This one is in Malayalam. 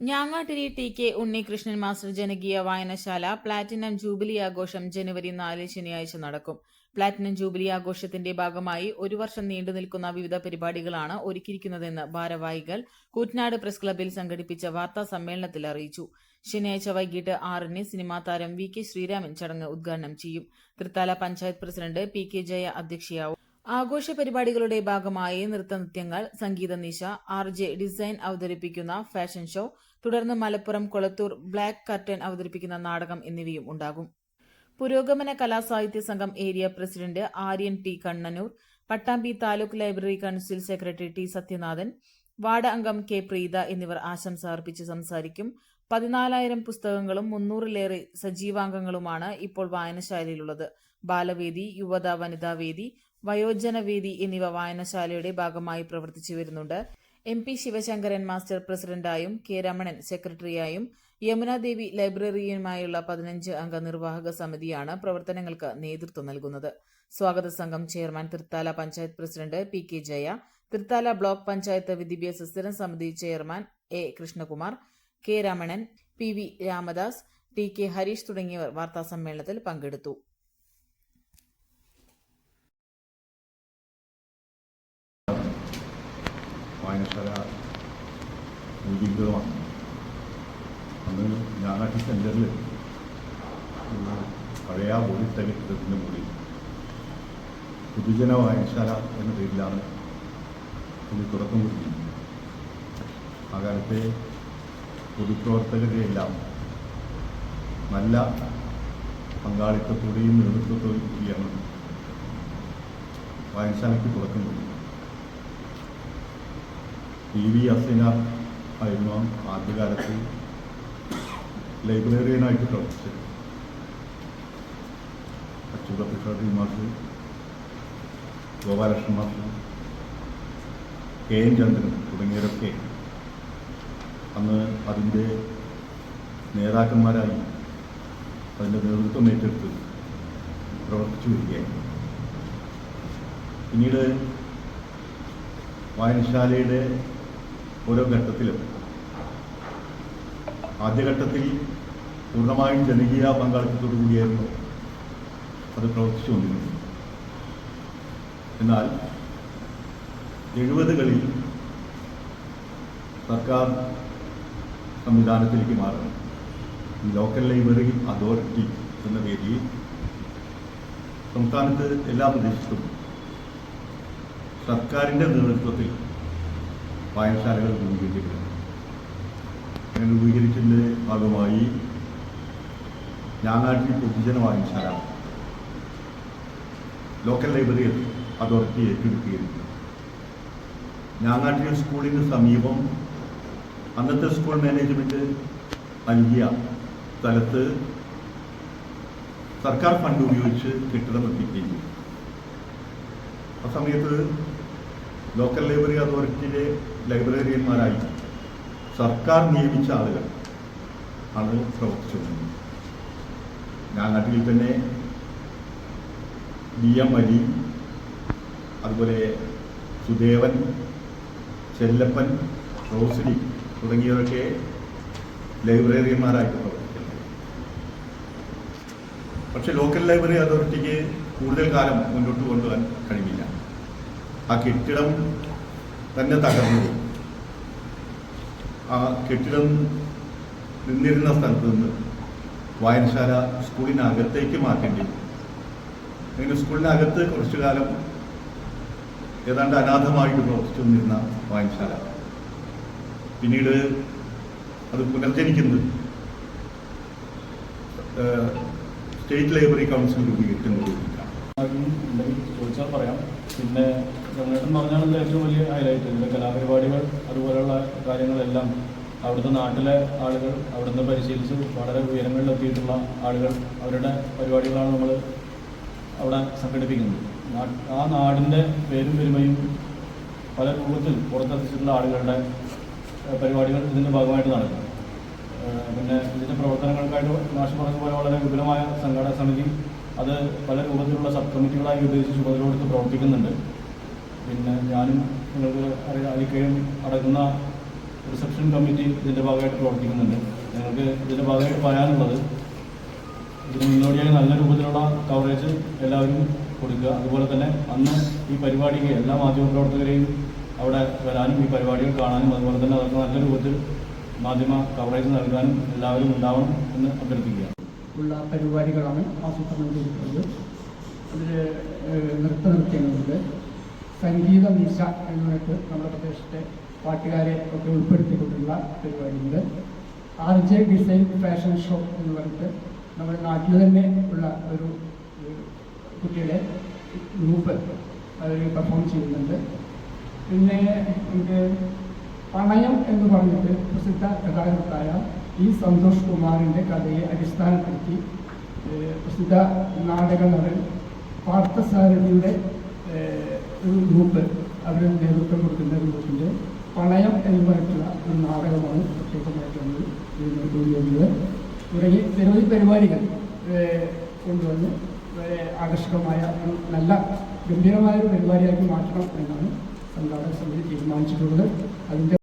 Njangattiri T K Unnikrishnan master ജനകീയ വായനശാല പ്ലാറ്റിനം ജൂബിലി ആഘോഷം ജനുവരി നാല് ശനിയാഴ്ച നടക്കും. പ്ലാറ്റിനം ജൂബിലി ആഘോഷത്തിന്റെ ഭാഗമായി ഒരു വർഷം നീണ്ടു നിൽക്കുന്ന വിവിധ പരിപാടികളാണ് ഒരുക്കിയിരിക്കുന്നതെന്ന് ഭാരവാഹികൾ കൂറ്റനാട് പ്രസ് ക്ലബിൽ സംഘടിപ്പിച്ച വാർത്താ സമ്മേളനത്തിൽ അറിയിച്ചു. ശനിയാഴ്ച വൈകിട്ട് ആറിന് സിനിമാ താരം വി കെ ശ്രീരാമൻ ചടങ്ങ് ഉദ്ഘാടനം ചെയ്യും. Thrithala panchayat president P K Jaya അധ്യക്ഷയാവും. ആഘോഷ പരിപാടികളുടെ ഭാഗമായി നൃത്തനൃത്യങ്ങൾ സംഗീത നിശ ആർ ജെ ഡിസൈൻ അവതരിപ്പിക്കുന്ന ഫാഷൻ ഷോ തുടർന്ന് മലപ്പുറം കൊളത്തൂർ ബ്ലാക്ക് കർട്ടൻ അവതരിപ്പിക്കുന്ന നാടകം എന്നിവയും ഉണ്ടാകും. പുരോഗമന കലാസാഹിത്യ സംഘം area president Aryan T Kannanur Pattambi taluk library council secretary T Sathyanathan ward അംഗം കെ പ്രീത എന്നിവർ ആശംസ അർപ്പിച്ച് സംസാരിക്കും. പതിനാലായിരം പുസ്തകങ്ങളും മുന്നൂറിലേറെ സജീവാംഗങ്ങളുമാണ് ഇപ്പോൾ വായനശാലയിലുള്ളത്. ബാലവേദി യുവത വനിതാ വേദി വയോജനവേദി എന്നിവ വായനശാലയുടെ ഭാഗമായി പ്രവർത്തിച്ചു വരുന്നുണ്ട്. എം പി ശിവശങ്കരൻ മാസ്റ്റർ പ്രസിഡന്റായും കെ രമണൻ സെക്രട്ടറിയായും യമുനാദേവി ലൈബ്രറിയുമായുള്ള പതിനഞ്ച് അംഗ നിർവാഹക സമിതിയാണ് പ്രവർത്തനങ്ങൾക്ക് നേതൃത്വം നൽകുന്നത്. സ്വാഗത സംഘം chairman Thrithala panchayat president P K Jaya Thrithala block panchayat വിദ്യാഭ്യാസ സ്ഥിരം സമിതി chairman A Krishnakumar K Ramanan P V Ramadas T K Harish തുടങ്ങിയവർ വാർത്താസമ്മേളനത്തിൽ പങ്കെടുത്തു. വായനശാല രൂപീകൃതമാണ് അന്ന് ഞാനാട്ടി സെന്ററിൽ പഴയ പോലീസ് കെട്ടിടത്തിന്റെ മുകളിൽ പൊതുജന വായനശാല എന്ന പേരിലാണ് ഇതിന് തുടക്കം കുറിക്കുന്നത് ആ കാലത്തെ പൊതുപ്രവർത്തകരെയെല്ലാം നല്ല പങ്കാളിത്തത്തോടെയും നേതൃത്വത്തോടെയും കൂടിയാണ് വായനശാലയ്ക്ക് തുടക്കം കുറിക്കുന്നത് ടി വി അസൈനാർ ആയിരുന്നു ആദ്യകാലത്ത് ലൈബ്രറിയനായിട്ട് പ്രവർത്തിച്ചത്. അച്യുത പ്രസാദ് മാഷ് ഗോപാലകൃഷ്ണൻ മാഷ് കെ എൻ ചന്ദ്രൻ തുടങ്ങിയവരൊക്കെ അന്ന് അതിന്റെ നേതാക്കന്മാരായി അതിന്റെ നേതൃത്വം ഏറ്റെടുത്ത് പ്രവർത്തിച്ചു വരികയായിരുന്നു. പിന്നീട് വായനശാലയുടെ ഓരോ ഘട്ടത്തിലും. ആദ്യഘട്ടത്തിൽ പൂർണമായും ജനകീയ പങ്കാളിത്തത്തോടു കൂടിയായിരുന്നു അത് പ്രവർത്തിച്ചുകൊണ്ടിരുന്നത് എന്നാൽ എഴുപതുകളിൽ സർക്കാർ സംവിധാനത്തിലേക്ക് മാറണം ലോക്കൽ ലൈബ്രറി അതോറിറ്റി എന്ന പേരിൽ സംസ്ഥാനത്ത് എല്ലാ പ്രദേശത്തും സർക്കാരിന്റെ നേതൃത്വത്തിൽ വായനശാലകൾ അങ്ങനെ രൂപീകരിച്ചതിന്റെ ഭാഗമായി ഞാങ്ങാട്ടി പൊതുജന വായനശാല ലോക്കൽ ലൈബ്രറി അതോറിറ്റി ഏറ്റെടുക്കുകയും ഞാങ്ങാട്ടി സ്കൂളിന് സമീപം അന്നത്തെ സ്കൂൾ മാനേജ്മെന്റ് നൽകിയ സ്ഥലത്ത് സർക്കാർ ഫണ്ട് ഉപയോഗിച്ച് കെട്ടിടം എത്തിക്കുകയും ആ സമയത്ത് ലോക്കൽ ലൈബ്രറി അതോറിറ്റിയിലെ ലൈബ്രറിയന്മാരായി സർക്കാർ നിയമിച്ച ആളുകൾ ആണ് പ്രവർത്തിച്ചുകൊണ്ടിരുന്നത് ഞാൻ നാട്ടിൽ തന്നെ ബി എം അലി അതുപോലെ സുദേവൻ ചെല്ലപ്പൻ റോസിലി തുടങ്ങിയവരൊക്കെ ലൈബ്രറിയന്മാരായിട്ട് പ്രവർത്തിക്കുന്നത് പക്ഷെ ലോക്കൽ ലൈബ്രറി അതോറിറ്റിക്ക് കൂടുതൽ കാലം മുന്നോട്ട് കൊണ്ടുപോകാൻ കഴിയില്ല ആ കെട്ടിടം തന്നെ തകർന്നു. ആ കെട്ടിടം നിന്നിരുന്ന സ്ഥലത്ത് നിന്ന് വായനശാല സ്കൂളിനകത്തേക്ക് മാറ്റേണ്ടി. അങ്ങനെ സ്കൂളിനകത്ത് കുറച്ചു കാലം ഏതാണ്ട് അനാഥമായിട്ട് പ്രവർത്തിച്ചു നിന്നിരുന്ന വായനശാല. പിന്നീട് അത് പുനർജനിക്കുന്നത് സ്റ്റേറ്റ് ലൈബ്രറി കൗൺസിൽ രൂപീകരിക്കുന്നതോടുകൂടിയിട്ടാണ് ഗംഗേട്ടൻ പറഞ്ഞാണ് ഏറ്റവും വലിയ ഹൈലൈറ്റ് ഇതിന്റെ കലാപരിപാടികൾ അതുപോലെയുള്ള കാര്യങ്ങളെല്ലാം അവിടുത്തെ നാട്ടിലെ ആളുകൾ അവിടുന്ന് പരിശീലിച്ച് വളരെ ഉയരങ്ങളിലെത്തിയിട്ടുള്ള ആളുകൾ അവരുടെ പരിപാടികളാണ് നമ്മൾ അവിടെ സംഘടിപ്പിക്കുന്നത്. ആ നാടിന്റെ പേരും പെരുമയും പല രൂപത്തിൽ പുറത്തെത്തിച്ചിട്ടുള്ള ആളുകളുടെ പരിപാടികൾ ഇതിന്റെ ഭാഗമായിട്ട് നടക്കുന്നു പിന്നെ ഇതിന്റെ പ്രവർത്തനങ്ങൾക്കായിട്ട് മാഷ് പറഞ്ഞ പോലെ വളരെ വിപുലമായ സംഘാടക സമിതി അത് പല രൂപത്തിലുള്ള സബ് കമ്മിറ്റികളായി വിഭജിച്ച് ചുമതല കൊടുത്ത് പ്രവർത്തിക്കുന്നുണ്ട്. പിന്നെ ഞാനും നിങ്ങൾക്ക് അറിയാം അലിക്കയും അടങ്ങുന്ന റിസപ്ഷൻ കമ്മിറ്റി ഇതിന്റെ ഭാഗമായിട്ട് പ്രവർത്തിക്കുന്നുണ്ട്. ഞങ്ങൾക്ക് ഇതിന്റെ ഭാഗമായിട്ട് പറയാനുള്ളത് ഇതിന് മുന്നോടിയായി നല്ല രൂപത്തിലുള്ള കവറേജ് എല്ലാവരും കൊടുക്കുക. അതുപോലെ തന്നെ അന്ന് ഈ പരിപാടിക്ക് എല്ലാ മാധ്യമപ്രവർത്തകരെയും അവിടെ വരാനും ഈ പരിപാടികൾ കാണാനും അതുപോലെ തന്നെ അവർക്ക് നല്ല രൂപത്തിൽ മാധ്യമ കവറേജ് നൽകാനും എല്ലാവരും ഉണ്ടാവണം എന്ന് അഭ്യർത്ഥിക്കുക. ഉള്ള പരിപാടികളാണ് ആസൂത്രണം ചെയ്തിട്ടുള്ളത്. അതിൽ നൃത്ത നൃത്യങ്ങളുണ്ട്. സംഗീത നിശ എന്ന് പറഞ്ഞിട്ട് നമ്മുടെ പ്രദേശത്തെ പാട്ടുകാരെ ഒക്കെ ഉൾപ്പെടുത്തിക്കൊണ്ടുള്ള പരിപാടിയുണ്ട്. R J design fashion show എന്ന് പറഞ്ഞിട്ട് നമ്മുടെ നാട്ടിൽ തന്നെ ഉള്ള ഒരു കുട്ടിയുടെ ഗ്രൂപ്പ് അവർ പെർഫോം ചെയ്യുന്നുണ്ട്. പിന്നെ നമുക്ക് പണയം എന്ന് പറഞ്ഞിട്ട് പ്രസിദ്ധ കഥാകൃത്തായ ഈ സന്തോഷ് കുമാറിന്റെ കഥയെ അടിസ്ഥാനപ്പെടുത്തി പ്രസിദ്ധ നാടക നടൻ പാർത്ഥസാരഥിയുടെ ഒരു ഗ്രൂപ്പ് അവർ നേതൃത്വം കൊടുക്കുന്ന ഗ്രൂപ്പിന്റെ പണയം എന്നുമായിട്ടുള്ള ഒരു നാടകമാണ് പ്രത്യേകമായിട്ടുള്ളത് തുടങ്ങി നിരവധി പരിപാടികൾ കൊണ്ടുവന്ന് വളരെ ആകർഷകമായ ഒരു നല്ല ഗംഭീരമായ ഒരു പരിപാടിയാക്കി മാറ്റണം എന്നാണ് സംഘാടക സമിതി തീരുമാനിച്ചിട്ടുള്ളത്. അതിന്റെ